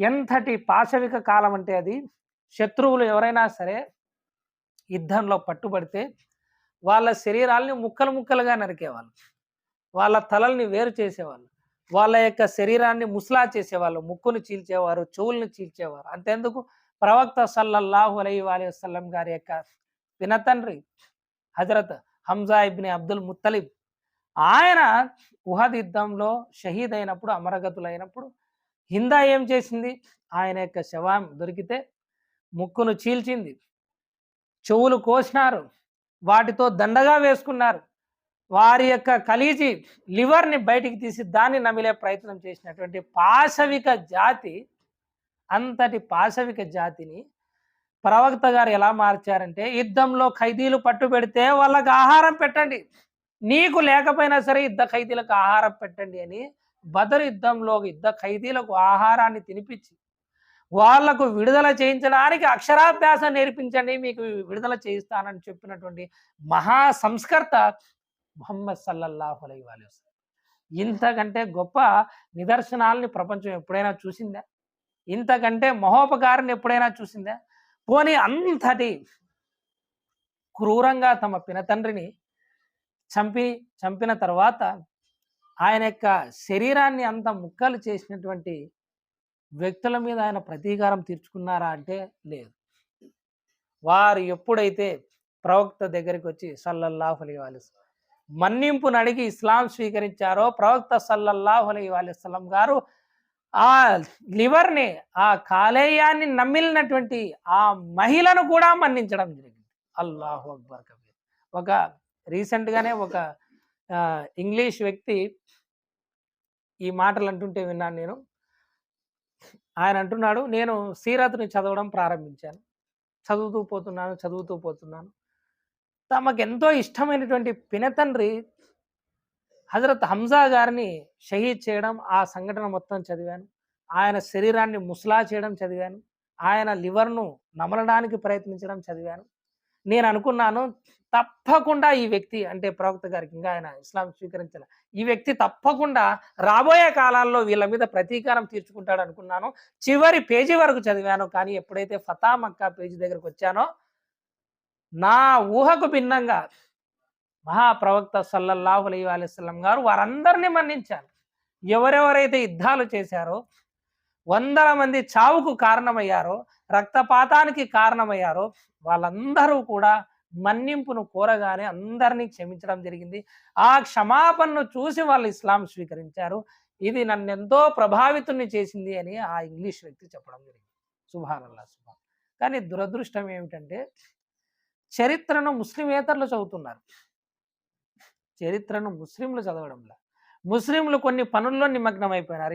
ఎంతటి పాశవిక కాలం అంటే అది? శత్రువులు ఎవరైనా సరే యుద్ధంలో పట్టుబడితే వాళ్ళ శరీరాల్ని ముక్కలు ముక్కలుగా నరికేవాళ్ళు. వాళ్ళ తలల్ని వేరు చేసేవాళ్ళు. వాళ్ళ యొక్క శరీరాన్ని ముసలా చేసేవాళ్ళు. ముక్కును చీల్చేవారు చెవుల్ని చీల్చేవారు. అంతేందుకు? ప్రవక్త సల్లల్లాహు అలై అలీ వసల్లం గారి యొక్క వినతండ్రి హజరత్ హంజా ఇబ్ని అబ్దుల్ ముత్తలిబ్. ఆయన ఉహద్ యుద్ధంలో షహీద్ అయినప్పుడు అమరగతులైనప్పుడు హిందా ఏం చేసింది? ఆయన యొక్క శవం దొరికితే ముక్కును చీల్చింది. చెవులు కోసినారు. వాటితో దండగా వేసుకున్నారు. వారి యొక్క కలీజీ లివర్ని బయటికి తీసి దాన్ని నమిలే ప్రయత్నం చేసినటువంటి పాశవిక జాతి అంతటి పాశవిక జాతిని ప్రవక్త గారు ఎలా మార్చారంటే యుద్ధంలో ఖైదీలు పట్టు పెడితే వాళ్ళకి ఆహారం పెట్టండి. నీకు లేకపోయినా సరే యుద్ధ ఖైదీలకు ఆహారం పెట్టండి అని బదర్ యుద్ధంలో యుద్ధ ఖైదీలకు ఆహారాన్ని తినిపించి వాళ్ళకు విడుదల చేయించడానికి అక్షరాభ్యాసం నేర్పించండి మీకు విడుదల చేయిస్తానని చెప్పినటువంటి మహా సంస్కర్త మొహమ్మద్ సల్లల్లాహు అలై వసల్లం. ఇంతకంటే గొప్ప నిదర్శనాలని ప్రపంచం ఎప్పుడైనా చూసిందా? ఇంతకంటే మహోపకారాన్ని ఎప్పుడైనా చూసిందా? పోనీ అంతటి క్రూరంగా తమ పినతండ్రిని చంపి చంపిన తర్వాత ఆయన యొక్క శరీరాన్ని అంత ముక్కలు చేసినటువంటి వ్యక్తుల మీద ఆయన ప్రతీకారం తీర్చుకున్నారా అంటే లేదు. వారు ఎప్పుడైతే ప్రవక్త దగ్గరికి వచ్చి సల్లల్లాహు అలీ వాలిస్ మన్నింపును అడిగి ఇస్లాం స్వీకరించారో ప్రవక్త సల్లల్లాహు అలీ వాలిస్లం గారు ఆ లివర్ని ఆ కాలేయాన్ని నమ్మిలినటువంటి ఆ మహిళను కూడా మన్నించడం జరిగింది. అల్లాహు అక్బర్ కబీర్. ఒక రీసెంట్గానే ఒక ఇంగ్లీష్ వ్యక్తి ఈ మాటలు అంటుంటే విన్నాను నేను. ఆయన అంటున్నాడు నేను సీరత్ని చదవడం ప్రారంభించాను. చదువుతూ పోతున్నాను చదువుతూ పోతున్నాను. తమకు ఎంతో ఇష్టమైనటువంటి పినతండ్రి హజరత్ హంజా గారిని షహీద్ చేయడం ఆ సంఘటన మొత్తం చదివాను. ఆయన శరీరాన్ని ముస్లా చేయడం చదివాను. ఆయన లివర్ను నమలడానికి ప్రయత్నించడం చదివాను. నేను అనుకున్నాను తప్పకుండా ఈ వ్యక్తి అంటే ప్రవక్త గారికి ఇంకా ఆయన ఇస్లాం స్వీకరించిన ఈ వ్యక్తి తప్పకుండా రాబోయే కాలాల్లో వీళ్ళ మీద ప్రతీకారం తీర్చుకుంటాడు అనుకున్నాను. చివరి పేజీ వరకు చదివాను. కానీ ఎప్పుడైతే ఫతా మక్కా పేజీ దగ్గరకు వచ్చానో నా ఊహకు భిన్నంగా మహాప్రవక్త సల్లల్లాహు అలీ వసల్లం గారు వారందరినీ మన్నించారు. ఎవరెవరైతే యుద్ధాలు చేశారో వందల మంది చావుకు కారణమయ్యారో రక్తపాతానికి కారణమయ్యారో వాళ్ళందరూ కూడా మన్నింపును కోరగానే అందరినీ క్షమించడం జరిగింది. ఆ క్షమాపణను చూసి వాళ్ళు ఇస్లాం స్వీకరించారు. ఇది నన్ను ఎంతో ప్రభావితుని చేసింది అని ఆ ఇంగ్లీష్ వ్యక్తి చెప్పడం జరిగింది. సుభానల్లా సుభాన్. కానీ దురదృష్టం ఏమిటంటే చరిత్రను ముస్లిమేతరులు చదువుతున్నారు. చరిత్రను ముస్లింలు చదవడంలా. ముస్లింలు కొన్ని పనుల్లో నిమగ్నం అయిపోయినారు